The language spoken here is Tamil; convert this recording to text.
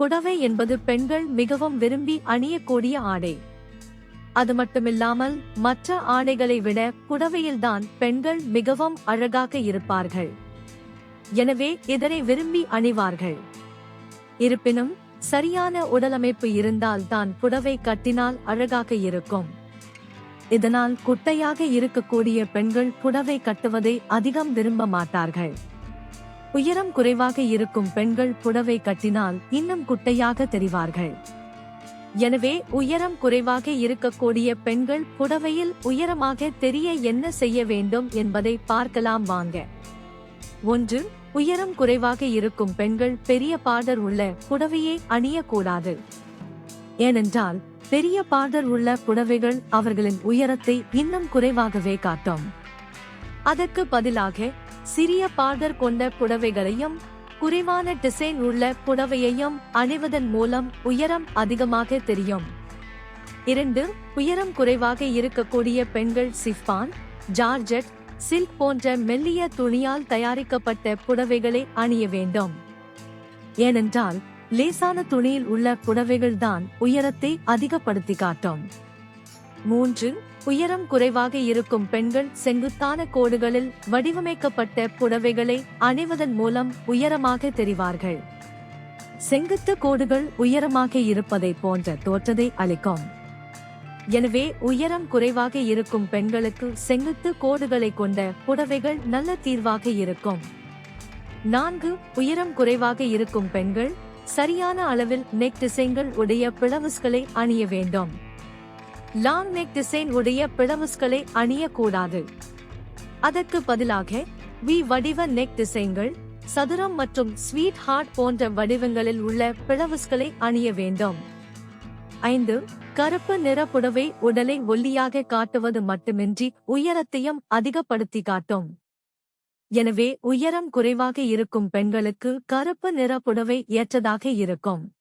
புடவை என்பது பெண்கள் மிகவும் விரும்பி அணியக்கூடிய ஆடை. அது மட்டுமில்லாமல் மற்ற ஆடைகளை விட புடவையில்தான் பெண்கள் மிகவும் அழகாக இருப்பார்கள். எனவே இதனை விரும்பி அணிவார்கள். இருப்பினும் சரியான உடலமைப்பு இருந்தால் தான் புடவை கட்டினால் அழகாக இருக்கும். இதனால் குட்டையாக இருக்கக்கூடிய பெண்கள் புடவை கட்டுவதை அதிகம் விரும்ப மாட்டார்கள். உயரம் குறைவாக இருக்கும் பெண்கள் புடவை கட்டினால் இன்னும் குட்டையாக தெரிவார்கள். எனவே உயரம் குறைவாக இருக்கக்கூடிய பெண்கள் புடவையில் உயரமாக தெரிய என்ன செய்ய வேண்டும் என்பதை பார்க்கலாம் வாங்க. ஒன்று உயரம் குறைவாக இருக்கும் பெண்கள் பெரிய பார்டர் உள்ள புடவையை அணியக்கூடாது. ஏனென்றால் பெரிய பார்டர் உள்ள புடவைகள் அவர்களின் உயரத்தை இன்னும் குறைவாகவே காட்டும். அதற்கு பதிலாக சிறிய பார்டர் கொண்ட புடவைகளையும் குறைவான டிசைன் உள்ள புடவையையும் அணிவதன் மூலம் உயரம் அதிகமாக தெரியும். இரண்டு உயரம் குறைவாக இருக்கக்கூடிய பெண்கள் சிஃபான் ஜார்ஜெட் சில்க் போன்ற மெல்லிய துணியால் தயாரிக்கப்பட்ட புடவைகளை அணிய வேண்டும். ஏனென்றால் லேசான துணியில் உள்ள புடவைகள்தான் உயரத்தை அதிகப்படுத்தி காட்டும். மூன்று உயரம் குறைவாக இருக்கும் பெண்கள் செங்குத்தான கோடுகளில் வடிவமைக்கப்பட்ட புடவைகளை அணிவதன் மூலம் உயரமாக தெரிவார்கள். செங்குத்து கோடுகள் உயரமாக இருப்பதை போன்ற தோற்றத்தை அளிக்கும். எனவே உயரம் குறைவாக இருக்கும் பெண்களுக்கு செங்குத்து கோடுகளை கொண்ட புடவைகள் நல்ல தீர்வாக இருக்கும். நான்கு உயரம் குறைவாக இருக்கும் பெண்கள் சரியான அளவில் நெக் டிசைன்கள் உடைய பிளவுஸ்களை அணிய வேண்டும். லாங் நெக் டிசைன் உடைய பிளவுஸ்களை அணியக்கூடாது. அதற்கு பதிலாக வி வடிவ நெக் டிசைன்கள் சதுரம் மற்றும் ஸ்வீட் ஹார்ட் போன்ற வடிவங்களில் உள்ள பிளவுஸ்களை அணிய வேண்டும். ஐந்து கருப்பு நிற புடவை உடலை ஒல்லியாக காட்டுவது மட்டுமின்றி உயரத்தையும் அதிகப்படுத்தி காட்டும். எனவே உயரம் குறைவாக இருக்கும் பெண்களுக்கு கருப்பு நிற புடவை ஏற்றதாக இருக்கும்.